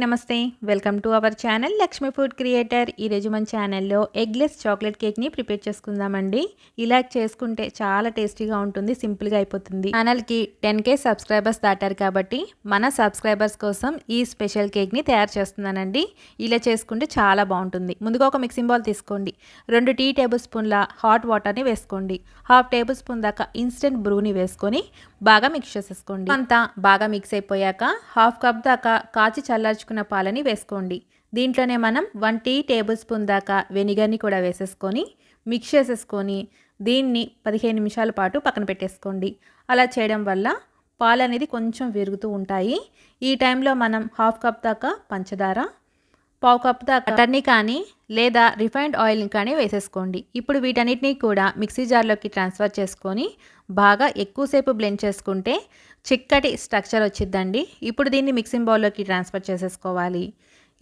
నమస్తే welcome to our channel Lakshmi food creator. ఈరోజు మన ఛానల్లో ఎగ్లెస్ చాక్లెట్ కేక్ని ప్రిపేర్ చేసుకుందామండి. ఇలా చేసుకుంటే చాలా టేస్టీగా ఉంటుంది సింపుల్గా అయిపోతుంది. ఛానల్కి టెన్ కే సబ్స్క్రైబర్స్ దాటారు కాబట్టి మన సబ్స్క్రైబర్స్ కోసం ఈ స్పెషల్ కేక్ని తయారు చేస్తున్నానండి. ఇలా చేసుకుంటే చాలా బాగుంటుంది. ముందుగా ఒక మిక్సింగ్ బౌల్ తీసుకోండి. రెండు టీ టేబుల్ స్పూన్ల హాట్ వాటర్ని వేసుకోండి. హాఫ్ టేబుల్ స్పూన్ దాకా ఇన్స్టెంట్ బ్రూని వేసుకొని బాగా మిక్స్ చేసేసుకోండి. అంతా బాగా మిక్స్ అయిపోయాక హాఫ్ కప్ దాకా కాచి చల్లార్చుకున్న పాలని వేసుకోండి. దీంట్లోనే మనం వన్ టీ టేబుల్ స్పూన్ దాకా వెనిగర్ని కూడా వేసేసుకొని మిక్స్ చేసేసుకొని దీన్ని పదిహేను నిమిషాల పాటు పక్కన పెట్టేసుకోండి. అలా చేయడం వల్ల పాలు అనేది కొంచెం విరుగుతూ ఉంటాయి. ఈ టైంలో మనం హాఫ్ కప్ దాకా పంచదార పావు కప్ దాకా బటర్ని కానీ లేదా రిఫైన్డ్ ఆయిల్ని కానీ వేసేసుకోండి. ఇప్పుడు వీటన్నిటినీ కూడా మిక్సీ జార్లోకి ట్రాన్స్ఫర్ చేసుకొని బాగా ఎక్కువసేపు బ్లెండ్ చేసుకుంటే చిక్కటి స్ట్రక్చర్ వచ్చిద్దండి. ఇప్పుడు దీన్ని మిక్సింగ్ బౌల్లోకి ట్రాన్స్ఫర్ చేసేసుకోవాలి.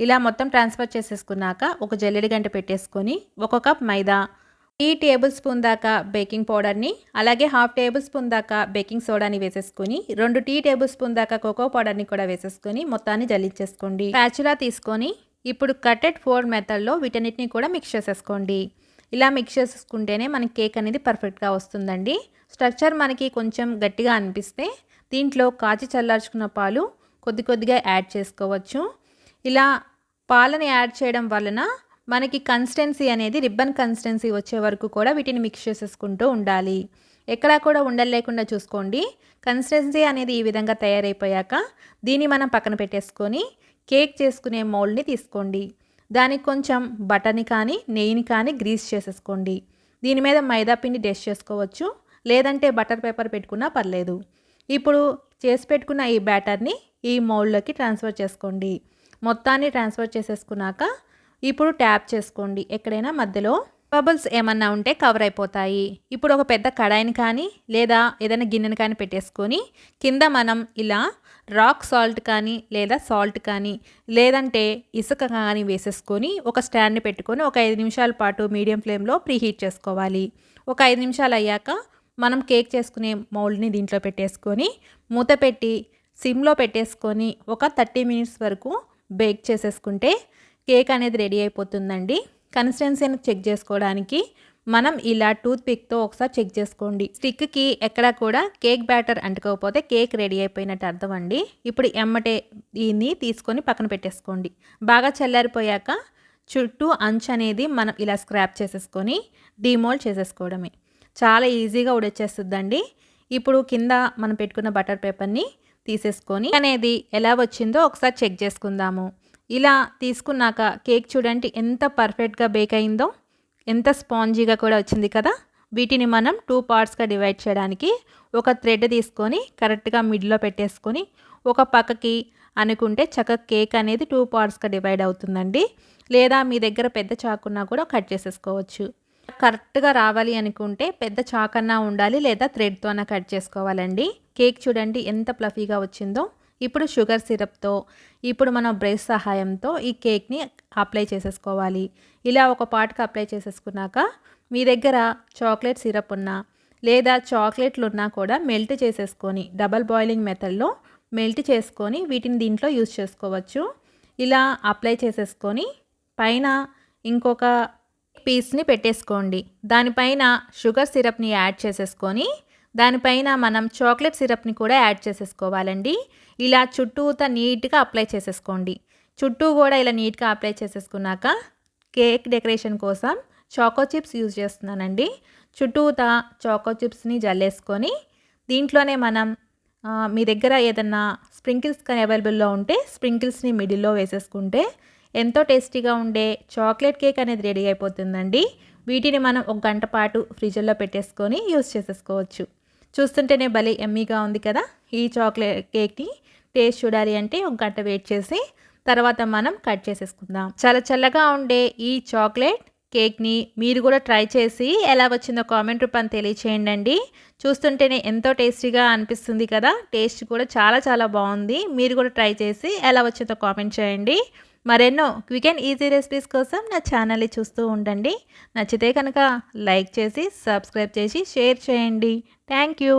ఇలా మొత్తం ట్రాన్స్ఫర్ చేసేసుకున్నాక ఒక జల్లెడి గంట పెట్టేసుకొని ఒక కప్ మైదా టీ టేబుల్ స్పూన్ దాకా బేకింగ్ పౌడర్ని అలాగే హాఫ్ టేబుల్ స్పూన్ దాకా బేకింగ్ సోడాని వేసేసుకొని రెండు టీ టేబుల్ స్పూన్ దాకా కోకో పౌడర్ని కూడా వేసేసుకొని మొత్తాన్ని జల్లించేసుకోండి. ప్యాచులా తీసుకొని ఇప్పుడు కటెడ్ ఫోర్ మెథడ్లో వీటన్నిటిని కూడా మిక్స్ చేసేసుకోండి. ఇలా మిక్స్ చేసుకుంటేనే మనకి కేక్ అనేది పర్ఫెక్ట్గా వస్తుందండి. స్ట్రక్చర్ మనకి కొంచెం గట్టిగా అనిపిస్తే దీంట్లో కాచి చల్లార్చుకున్న పాలు కొద్ది కొద్దిగా యాడ్ చేసుకోవచ్చు. ఇలా పాలని యాడ్ చేయడం వలన మనకి కన్సిస్టెన్సీ అనేది రిబ్బన్ కన్సిస్టెన్సీ వచ్చే వరకు కూడా వీటిని మిక్స్ చేసేసుకుంటూ ఉండాలి. ఎక్కడా కూడా ఉండలేకుండా చూసుకోండి. కన్సిస్టెన్సీ అనేది ఈ విధంగా తయారైపోయాక దీన్ని మనం పక్కన పెట్టేసుకొని కేక్ చేసుకునే మౌల్డ్ని తీసుకోండి. దానికి కొంచెం బటర్ని కానీ నెయ్యిని కానీ గ్రీస్ చేసేసుకోండి. దీని మీద మైదా పిండి డెస్ట్ చేసుకోవచ్చు. లేదంటే బటర్ పేపర్ పెట్టుకున్నా పర్లేదు. ఇప్పుడు చేసి పెట్టుకున్న ఈ బ్యాటర్ని ఈ మౌల్డ్లోకి ట్రాన్స్ఫర్ చేసుకోండి. మొత్తాన్ని ట్రాన్స్ఫర్ చేసేసుకున్నాక ఇప్పుడు ట్యాప్ చేసుకోండి. ఎక్కడైనా మధ్యలో బబుల్స్ ఏమన్నా ఉంటే కవర్ అయిపోతాయి. ఇప్పుడు ఒక పెద్ద కడాయిని కానీ లేదా ఏదైనా గిన్నెని కానీ పెట్టేసుకొని కింద మనం ఇలా రాక్ సాల్ట్ కానీ లేదా సాల్ట్ కానీ లేదంటే ఇసుక కానీ వేసేసుకొని ఒక స్టాండ్ పెట్టుకొని ఒక ఐదు నిమిషాల పాటు మీడియం ఫ్లేమ్లో ప్రీహీట్ చేసుకోవాలి. ఒక ఐదు నిమిషాలు అయ్యాక మనం కేక్ చేసుకునే మౌల్డ్ని దీంట్లో పెట్టేసుకొని మూత పెట్టి సిమ్లో పెట్టేసుకొని ఒక థర్టీ మినిట్స్ వరకు బేక్ చేసేసుకుంటే కేక్ అనేది రెడీ అయిపోతుందండి. కన్సిస్టెన్సీని చెక్ చేసుకోవడానికి మనం ఇలా టూత్ పిక్తో ఒకసారి చెక్ చేసుకోండి. స్టిక్కి ఎక్కడ కూడా కేక్ బ్యాటర్ అంటుకోకపోతే కేక్ రెడీ అయిపోయినట్టు అర్థం అండి. ఇప్పుడు ఎమ్మటే దీన్ని తీసుకొని పక్కన పెట్టేసుకోండి. బాగా చల్లారిపోయాక చుట్టూ అంచు అనేది మనం ఇలా స్క్రాప్ చేసేసుకొని డిమోల్డ్ చేసేసుకోవడమే. చాలా ఈజీగా ఉడొచ్చేస్తుందండి. ఇప్పుడు కింద మనం పెట్టుకున్న బటర్ పేపర్ని తీసేసుకొని అనేది ఎలా వచ్చిందో ఒకసారి చెక్ చేసుకుందాము. ఇలా తీసుకున్నాక కేక్ చూడండి ఎంత పర్ఫెక్ట్గా బేక్ అయిందో. ఎంత స్పాంజీగా కూడా వచ్చింది కదా వీటిని మనం టూ పార్ట్స్గా డివైడ్ చేయడానికి ఒక థ్రెడ్ తీసుకొని కరెక్ట్గా మిడిల్లో పెట్టేసుకొని ఒక పక్కకి అనుకుంటే చక్క కేక్ అనేది టూ పార్ట్స్గా డివైడ్ అవుతుందండి. లేదా మీ దగ్గర పెద్ద చాకున్నా కూడా కట్ చేసేసుకోవచ్చు. కరెక్ట్గా రావాలి అనుకుంటే పెద్ద చాకన్నా ఉండాలి లేదా థ్రెడ్తో కట్ చేసుకోవాలండి. కేక్ చూడండి ఎంత ప్లఫీగా వచ్చిందో. ఇప్పుడు షుగర్ సిరప్తో ఇప్పుడు మనం బ్రష్ సహాయంతో ఈ కేక్ని అప్లై చేసేసుకోవాలి. ఇలా ఒక పాటుకు అప్లై చేసేసుకున్నాక మీ దగ్గర చాక్లెట్ సిరప్ ఉన్నా లేదా చాక్లెట్లు ఉన్నా కూడా మెల్ట్ చేసేసుకొని డబల్ బాయిలింగ్ మెథడ్లో మెల్ట్ చేసుకొని వీటిని దీంట్లో యూజ్ చేసుకోవచ్చు. ఇలా అప్లై చేసేసుకొని పైన ఇంకొక పీస్ని పెట్టేసుకోండి. దానిపైన షుగర్ సిరప్ని యాడ్ చేసేసుకొని దానిపైన మనం చాక్లెట్ సిరప్ని కూడా యాడ్ చేసేసుకోవాలండి. ఇలా చుట్టూత నీట్గా అప్లై చేసేసుకోండి. చుట్టూ కూడా ఇలా నీట్గా అప్లై చేసేసుకున్నాక కేక్ డెకరేషన్ కోసం చాకో చిప్స్ యూజ్ చేస్తున్నానండి. చుట్టూత చాకో చిప్స్ని జల్లేసుకొని దీంట్లోనే మనం మీ దగ్గర ఏదన్నా స్ప్రింకిల్స్ కానీ అవైలబుల్లో ఉంటే స్ప్రింకిల్స్ని మిడిల్లో వేసేసుకుంటే ఎంతో టేస్టీగా ఉండే చాక్లెట్ కేక్ అనేది రెడీ అయిపోతుందండి. వీటిని మనం ఒక గంట పాటు ఫ్రిడ్జ్లో పెట్టేసుకొని యూస్ చేసేసుకోవచ్చు. చూస్తుంటేనే భలే ఎమ్మీగా ఉంది కదా? ఈ చాక్లెట్ కేక్ని టేస్ట్ చూడాలి అంటే ఒక గంట వెయిట్ చేసి తర్వాత మనం కట్ చేసేసుకుందాం. చాలా చల్లగా ఉండే ఈ చాక్లెట్ కేక్ని మీరు కూడా ట్రై చేసి ఎలా వచ్చిందో కామెంట్ రూపాన్ని తెలియచేయండి అండి చూస్తుంటేనే ఎంతో టేస్టీగా అనిపిస్తుంది కదా? టేస్ట్ కూడా చాలా చాలా బాగుంది. మీరు కూడా ట్రై చేసి ఎలా వచ్చిందో కామెంట్ చేయండి. మరెన్నో క్విక్ అండ్ ఈజీ రెసిపీస్ కోసం నా ఛానల్ని చూస్తూ ఉండండి. నచ్చితే కనుక లైక్ చేసి సబ్స్క్రైబ్ చేసి షేర్ చేయండి. Thank you